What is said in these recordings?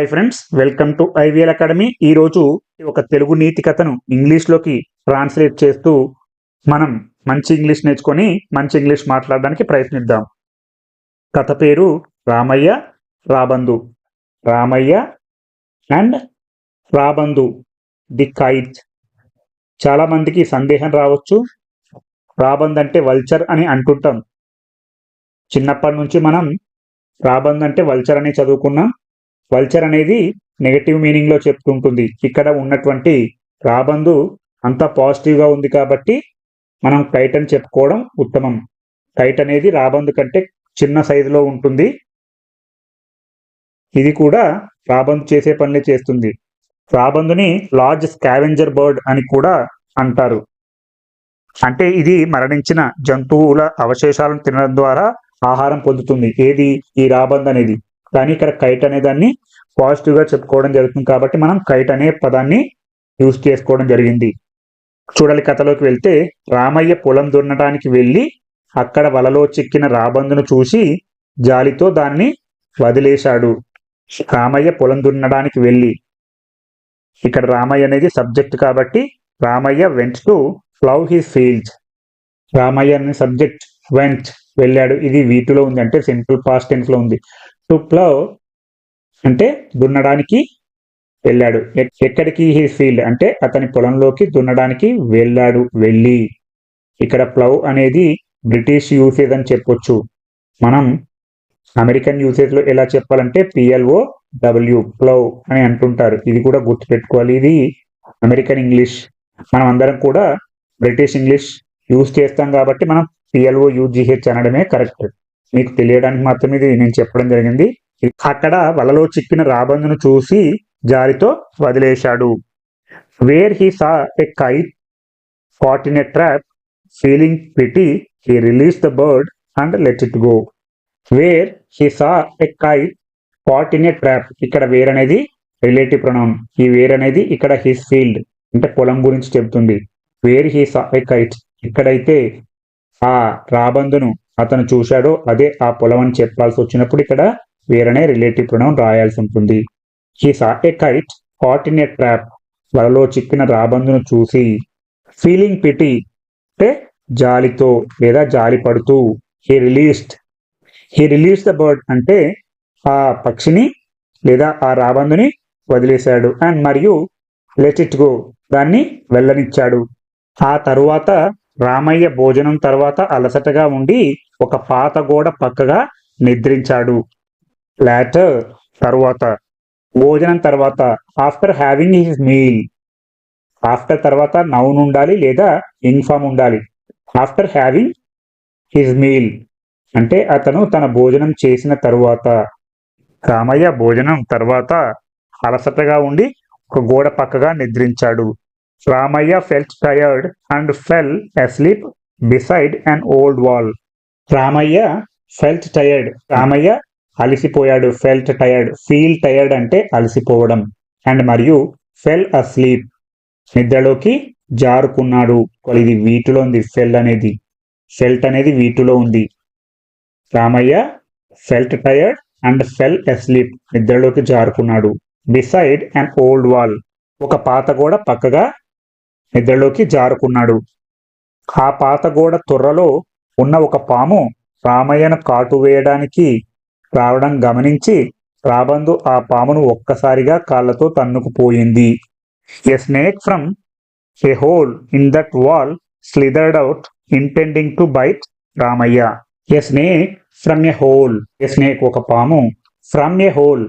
Hi friends welcome to IVL academy. ఈ రోజు ఒక తెలుగు నీతి కథను ఇంగ్లీష్లోకి ట్రాన్స్లేట్ చేస్తూ మనం మంచి ఇంగ్లీష్ నేర్చుకొని మంచి ఇంగ్లీష్ మాట్లాడడానికి ప్రయత్నిద్దాం. కథ పేరు రామయ్య రాబందు. రామయ్య అండ్ రాబందు ది కైట్. చాలా మందికి సందేహం రావచ్చు. రాబంద్ అంటే వల్చర్ అని అంటుంటాం. చిన్నప్పటి నుంచి మనం రాబంద్ అంటే వల్చర్ అని చదువుకున్నాం. వల్చర్ అనేది నెగటివ్ మీనింగ్లో చెప్తుంటుంది. ఇక్కడ ఉన్నటువంటి రాబందు అంత పాజిటివ్గా ఉంది కాబట్టి మనం కైట్ అని చెప్పుకోవడం ఉత్తమం. కైట్ అనేది రాబందు కంటే చిన్న సైజులో ఉంటుంది. ఇది కూడా రాబందు చేసే పనులే చేస్తుంది. రాబందుని లార్జ్ స్కావెంజర్ బర్డ్ అని కూడా అంటారు. అంటే ఇది మరణించిన జంతువుల అవశేషాలను తినడం ద్వారా ఆహారం పొందుతుంది. ఏది? ఈ రాబంద్ అనేది. కానీ ఇక్కడ కైట్ అనే దాన్ని పాజిటివ్గా చెప్పుకోవడం జరుగుతుంది కాబట్టి మనం కైట్ అనే పదాన్ని యూజ్ చేసుకోవడం జరిగింది. చూడాలి కథలోకి వెళ్తే రామయ్య పొలం దున్నడానికి వెళ్ళి అక్కడ వలలో చిక్కిన రాబందును చూసి జాలితో దాన్ని వదిలేశాడు. రామయ్య పొలం దున్నడానికి వెళ్ళి ఇక్కడ రామయ్య అనేది సబ్జెక్ట్ కాబట్టి Ramayya went to plough his fields Ramayya అనే సబ్జెక్ట్ వెంట్ వెళ్ళాడు. ఇది వీటిలో ఉంది అంటే సింపుల్ పాస్ట్ టెన్స్లో ఉంది. టు ప్లవ్ అంటే దున్నడానికి వెళ్ళాడు. ఎక్కడికి హీ ఫీల్డ్? అంటే అతని పొలంలోకి దున్నడానికి వెళ్ళాడు వెళ్ళి. ఇక్కడ ప్లవ్ అనేది బ్రిటిష్ యూసేజ్ అని చెప్పొచ్చు. మనం అమెరికన్ యూసేజ్లో ఎలా చెప్పాలంటే పిఎల్ఓ డబ్ల్యూ ప్లవ్ అని అంటుంటారు. ఇది కూడా గుర్తుపెట్టుకోవాలి. ఇది అమెరికన్ ఇంగ్లీష్. మనం అందరం కూడా బ్రిటిష్ ఇంగ్లీష్ యూజ్ చేస్తాం కాబట్టి మనం పిఎల్ఓ యూజిహెచ్ అనడమే కరెక్ట్. మీకు తెలియడానికి మాత్రమే ఇది నేను చెప్పడం జరిగింది. అక్కడ వలలో చిక్కిన రాబందును చూసి జారితో వదిలేశాడు. Where he saw a kite fort in a trap feeling pity he release the bird and let it go where he saw a kite caught in a trap ఇక్కడ వేర్ అనేది రిలేటివ్ ప్రొనౌన్ ఈ where అనేది ఇక్కడ his field అంటే పొలం గురించి చెబుతుంది. Where he saw a kite ఇక్కడైతే ఆ రాబందును అతను చూశాడో అదే ఆ పొలం అని చెప్పాల్సి వచ్చినప్పుడు ఇక్కడ వేర్ అనే రిలేటివ్ ప్రొనౌన్ రాయాల్సి ఉంటుంది he sat a kite caught in a trap వలలో చిక్కిన రాబందును చూసి ఫీలింగ్ పిటి అంటే జాలితో లేదా జాలి పడుతూ he released he release the bird అంటే ఆ పక్షిని లేదా ఆ రాబందుని వదిలేశాడు. అండ్ మరియు లెట్ ఇట్ గో దాన్ని వెళ్ళనిచ్చాడు. ఆ తరువాత రామయ్య భోజనం తర్వాత అలసటగా ఉండి ఒక పాత గోడ పక్కగా నిద్రించాడు. లాటర్ తర్వాత భోజనం తర్వాత after having his meal after తర్వాత నౌన్ ఉండాలి లేదా ఇన్ఫామ్ ఉండాలి. ఆఫ్టర్ హ్యావింగ్ హిజ్ మీల్ అంటే అతను తన భోజనం చేసిన తరువాత రామయ్య భోజనం తర్వాత అలసటగా ఉండి ఒక గోడ పక్కగా నిద్రించాడు. Ramayya felt tired and fell asleep beside an old wall Ramayya felt tired Ramayya అలసిపోయాడు felt tired feel tired అంటే అలసిపోవడం. అండ్ మరియు ఫెల్ అస్లీప్ నిద్రలోకి జారుకున్నాడు. ఇది వీటిలో ఉంది ఫెల్ అనేది. ఫెల్ట్ అనేది వీటిలో ఉంది. Ramayya felt tired and fell asleep నిద్రలోకి జారుకున్నాడు. బిసైడ్ అండ్ ఓల్డ్ వాల్ ఒక పాత గోడ పక్కగా నిద్రలోకి జారుకున్నాడు. ఆ పాత గోడ త్వరలో ఉన్న ఒక పాము రామయ్యను కాటు వేయడానికి రావడం గమనించి రాబందు ఆ పామును ఒక్కసారిగా కాళ్ళతో తన్నుకుపోయింది. A snake from a hole in that wall slithered out intending to bite Ramayya. A snake from a hole a snake ఒక పాము. ఫ్రమ్ ఎ హోల్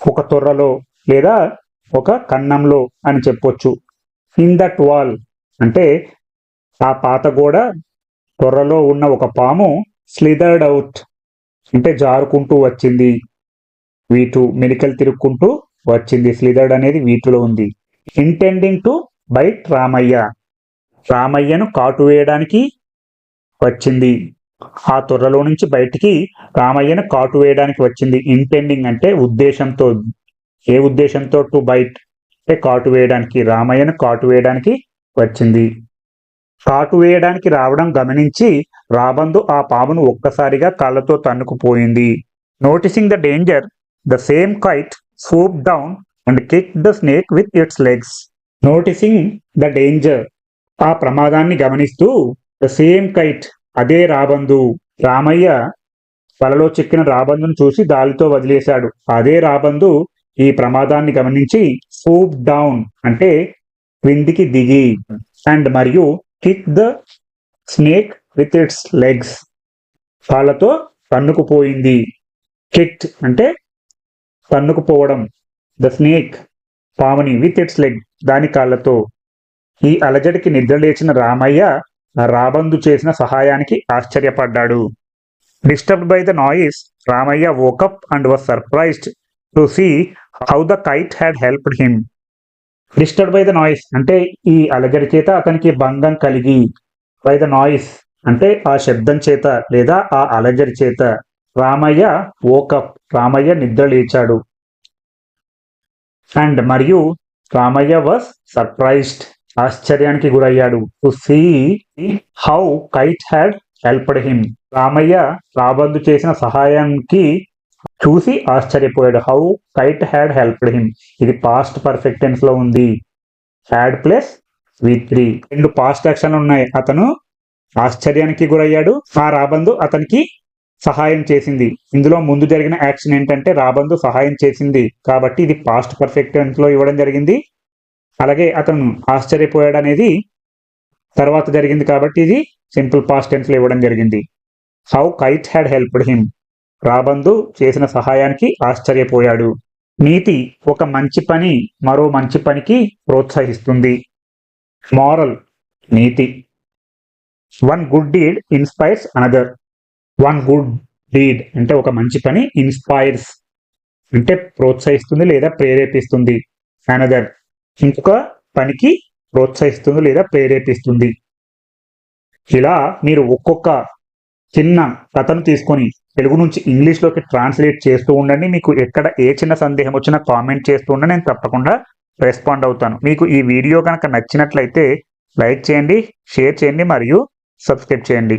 ఒక తొర్రలో లేదా ఒక కన్నంలో అని చెప్పొచ్చు. ఇన్ దట్ వాల్ అంటే ఆ పాత గోడ తొర్రలో ఉన్న ఒక పాము స్లిదర్డ్ అవుట్ అంటే జారుకుంటూ వచ్చింది. వీటు మెలికలు తిరుక్కుంటూ వచ్చింది. స్లిదర్డ్ అనేది వీటిలో ఉంది. Intending to bite Ramayya. రామయ్యను కాటు వేయడానికి వచ్చింది. ఆ తొర్రలో నుంచి బయటికి రామయ్యను కాటు వేయడానికి వచ్చింది. ఇంటెండింగ్ అంటే ఉద్దేశంతో ఏ ఉద్దేశంతో టు బైట్ అంటే కాటు వేయడానికి రామయ్యను కాటు వేయడానికి వచ్చింది. కాటు వేయడానికి రావడం గమనించి రాబందు ఆ పామును ఒక్కసారిగా కాళ్ళతో తన్నుకుపోయింది noticing the danger the same kite swooped down and kicked the snake with its legs. Noticing the danger, ఆ ప్రమాదాన్ని గమనిస్తూ ద సేమ్ కైట్ అదే రాబందు రామయ్య వలలో చిక్కిన రాబందును చూసి దాలితో వదిలేశాడు అదే రాబందు ఈ ప్రమాదాన్ని గమనించి స్వూప్ డౌన్ అంటే క్రిందికి దిగి అండ్ మరియు kick the snake with its legs కాళ్ళతో పన్నుకుపోయింది. కిక్ట్ అంటే పన్నుకుపోవడం. ద స్నేక్ పాముని విత్ ఇట్స్ లెగ్ దాని కాళ్ళతో. ఈ అలజడికి నిద్రలేచిన రామయ్య రాబందు చేసిన సహాయానికి ఆశ్చర్యపడ్డాడు. Disturbed by the noise Ramayya woke up and was surprised to see how the kite had helped him disturb by the noise. అంటే ఈ అలజడి చేత అతనికి భంగం కలిగి బై ద నాయిస్. అంటే ఆ శబ్దం చేత లేదా ఆ అలజడి చేత రామయ్య ఓకప్ రామయ్య నిద్ర లేచాడు. అండ్ మరియు రామయ్య వాస్ సర్ప్రైజ్డ్. ఆశ్చర్యానికి గురయ్యాడు. To see how kite had helped him. Ramayya రాబందు చేసిన సహాయానికి చూసి ఆశ్చర్యపోయాడు. How kite had helped him ఇది పాస్ట్ పర్ఫెక్ట్ టెన్స్లో ఉంది. హ్యాడ్ ప్లస్ వి త్రీ రెండు పాస్ట్ యాక్షన్ ఉన్నాయి. అతను ఆశ్చర్యానికి గురయ్యాడు. ఆ రాబందు అతనికి సహాయం చేసింది. ఇందులో ముందు జరిగిన యాక్షన్ ఏంటంటే రాబందు సహాయం చేసింది. కాబట్టి ఇది పాస్ట్ పర్ఫెక్ట్లో ఇవ్వడం జరిగింది. అలాగే అతను ఆశ్చర్యపోయాడు అనేది తర్వాత జరిగింది కాబట్టి ఇది సింపుల్ పాస్ట్ టెన్స్లో ఇవ్వడం జరిగింది. How kite had helped him రాబందు చేసిన సహాయానికి ఆశ్చర్యపోయాడు. నీతి ఒక మంచి పని మరో మంచి పనికి ప్రోత్సహిస్తుంది. మారల్ నీతి. One good deed inspires another one good deed అంటే ఒక మంచి పని ఇన్స్పైర్స్ అంటే ప్రోత్సహిస్తుంది లేదా ప్రేరేపిస్తుంది. అనదర్ ఇంకొక పనికి ప్రోత్సహిస్తుంది లేదా ప్రేరేపిస్తుంది. ఇలా మీరు ఒక్కొక్క చిన్న కథను తీసుకొని తెలుగు నుంచి ఇంగ్లీష్లోకి ట్రాన్స్లేట్ చేస్తూ ఉండండి. మీకు ఎక్కడ ఏ చిన్న సందేహం వచ్చినా కామెంట్ చేస్తూ ఉండండి. నేను తప్పకుండా రెస్పాండ్ అవుతాను. మీకు ఈ వీడియో కనుక నచ్చినట్లయితే లైక్ చేయండి షేర్ చేయండి మరియు సబ్స్క్రైబ్ చేయండి.